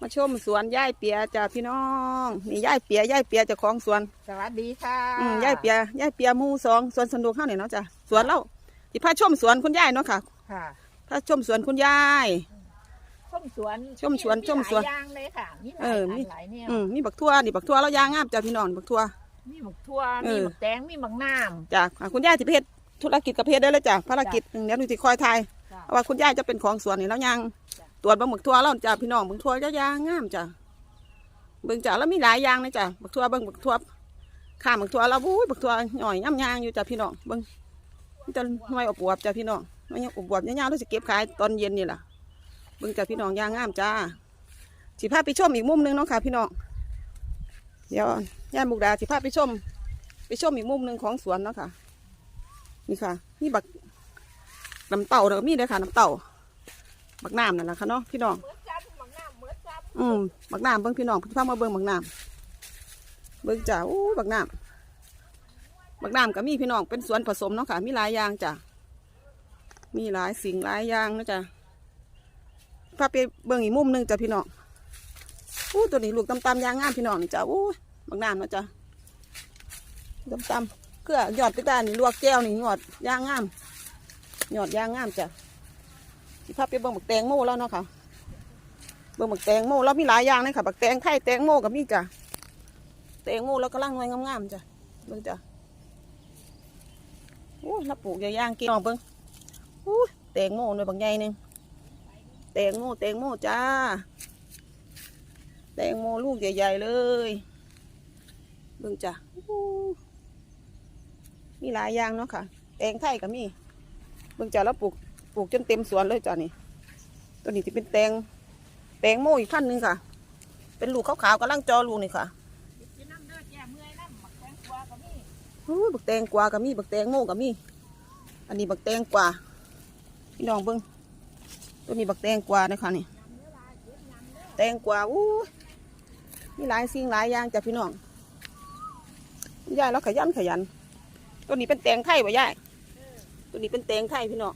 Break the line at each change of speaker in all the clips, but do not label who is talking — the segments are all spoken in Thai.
มาชมสวนย่ายเปียจ้าพี่น้องนี่ย่ายเปียย่ายเปียเจ้าของสวน
สวัสดีค่ะ
อืมย่ายเปียย่ายเปียหมู่สองสวนสนุกเข้าเนี่ยเนาะจ้ะสวนเราที่พาชมสวนคุณยายเนาะค่ะ
ค่ะ
พาชมสวนคุณยาย
ชมสวน
ชมสวน
มี
ชมสวน
หลายอย่างเลยค่ะมีห
เอ
ลาย
อ
พัน
มี
หลายแนว
อืมมีบักทั่วนี่บักทั่วเรายางงามจ้าพี่น้องบักทั่ว
มีหมกทั่ว
เอ
มี
อ
หมกแตงมีหมกน้
จ้ะอะคุณยายที่เพศธุรกิจกับเพศได้เลยจ้ะภารกิจหนึ่งเดี๋ยวหนูจะคอยทายำ
จ้ะ
เพราะว่าคุณยายจะเป็นของสวนนี่แล้วยัง
จ้ะ
ตรวจบักหมึกทั่วแล้วจ้ะพี่น้องบักทั่วยายางงามจ้ะเบิ่งจ้ะแล้วมีหลายอย่างนะจ้ะบักทั่วเบิ่งบักทั่วข้ามบักทั่วแล้วอุ้ยบักทั่วหน่อยย่ำยางอยู่จ้ะพี่น้องเบิ่งจะหน่วยอบวบจ้ะพี่น้องหน่วยอบวบยาวๆเราจะเก็บขายตอนเย็นนี่แหละเบิ่งจ้ะพี่น้องยางงามจ้าสิพาไปชมอีกมุมหนึงเนาะค่ะ พี่น้องเดี๋ยวย่านมุกดาสิพาไปชม ไปชมอีกมุมหนึ่งของสวนเนาะค่ะ นี่ค่ะ นี่บักน้ำเต่าเด้อมีเด้อค่ะน้ำเต่า บักน้ำนั่นแหละค่ะเนาะพี่น้อง
เหมือนกันหมกน้ำเหมือนกัน
อืมบักน้ำเบิ่งพี่น้องพี่ฟ้ามาเบิ่งบักน้ำเบิ่งจ้าอู้บักน้ำบักน้ำก็มีพี่น้องเป็นสวนผสมเนาะค่ะ มีหลายอย่างจ้ะมีหลายสิ่งหลายอย่างนะจ้ะพาไปเบิ่งอีกมุมหนึงจ้ะพี่น้องอู้ตัวนี้ลูกตำๆยางงามพี่น้องนี่จ้ะอู้บักน้ำเนาะจ้ะตำๆเกลือหยอดไปตานี่ลวกแก้วนี่หยอดยางงามหยอดยางงามจ้ะ สิพาไปเบิ่งบักแตงโมแล้วเนาะค่ะ เบิ่งบักแตงโมแล้วมีหลายอย่างเลยค่ะบักแตงไทยแตงโมกับมีจ้ะ แตงโมแล้วก็ล่างนวยงามๆจ้ะ เบิ่งจ้ะโอ้แล้วปลูกอย่างย่างกินลองเบิ่งโอ้แตงโมหน่วยบางใหญ่หนึงแตงโมแตงโมจ้า แตงโมลูกใหญ่ๆเลยเบิ่งจ้ะมีหลายอย่างเนาะค่ะ แตงไทยก็มี เบิ่งจ้ะแล้วปลูก ปลูกจนเต็มสวนเลยจ้ะนี่ตัวนี้ที่เป็นแตง แตงโมอีกขั้นหนึ่งค่ะ เป็นลูกขาวๆกำลังจอลูกนี่ค่ะ
กินน้ำเลือดแก่เมื่อย
บักแตงกวากับมีบักแตงโมกับมี อันนี้บักแตงกวาพี่น้องเบิ้งตัวนี้บักแตงกวานะคะนี่ แตงกวาอู้มีหลายสิ่งหลายอย่างจ้ะพี่น้องยายเราขยันขยัน ตัวนี้เป็นแตงไทยป่ะยาย ตัวนี้เป็นแตงไทยพี่น้อง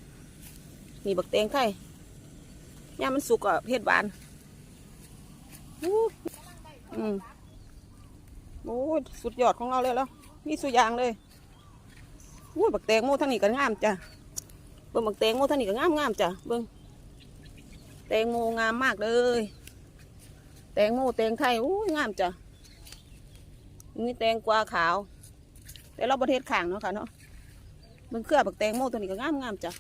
นี่บักแตงไทยย่ามันสุกอะเพศหวานอู้อืมโอ้ยสุดยอดของเราเลยแล้วมีสุยางเลยโอ้ยบักแตงโมทั้งนี้ก็งามจ้ะเบิ่งบักแตงโมทั้งนี้ก็งามงามจ้ะเบิ่งแตงโมงามมากเลย แตงโมแตงไทยโอ้ยงามจ้ะมีแตงกวาขาว แต่เราประเทศข้างเนาะค่ะเนาะเบิ่งเครือบักแตงโมตัวนี้ก็งามงามจ้ะ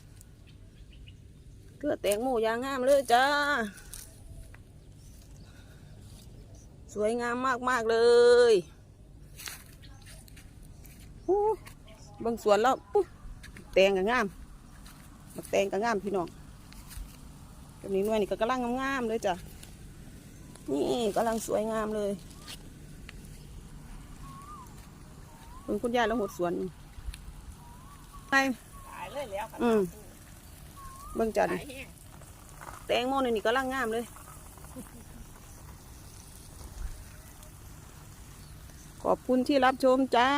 เครือแตงโมอยางงามเลยจ้า สวยงามมากมากๆเลยโอ้เบางสวนแล้วปุ๊บแตงก็งามบักแตงก็งามพี่น้องตัวนี้หน่วยนี่ก็กำลังงามๆเลยจ้ะ นี่กำลังสวยงามเลยเบิ่งคุณยายแล้วหดสวนไป
ขายเลยแล้วค่ะ
อืม เบิ่งจ้ะ
ขา
น
แต
งโมนี่นี่กำลังงามเลย ขอบคุณที่รับชมจ้า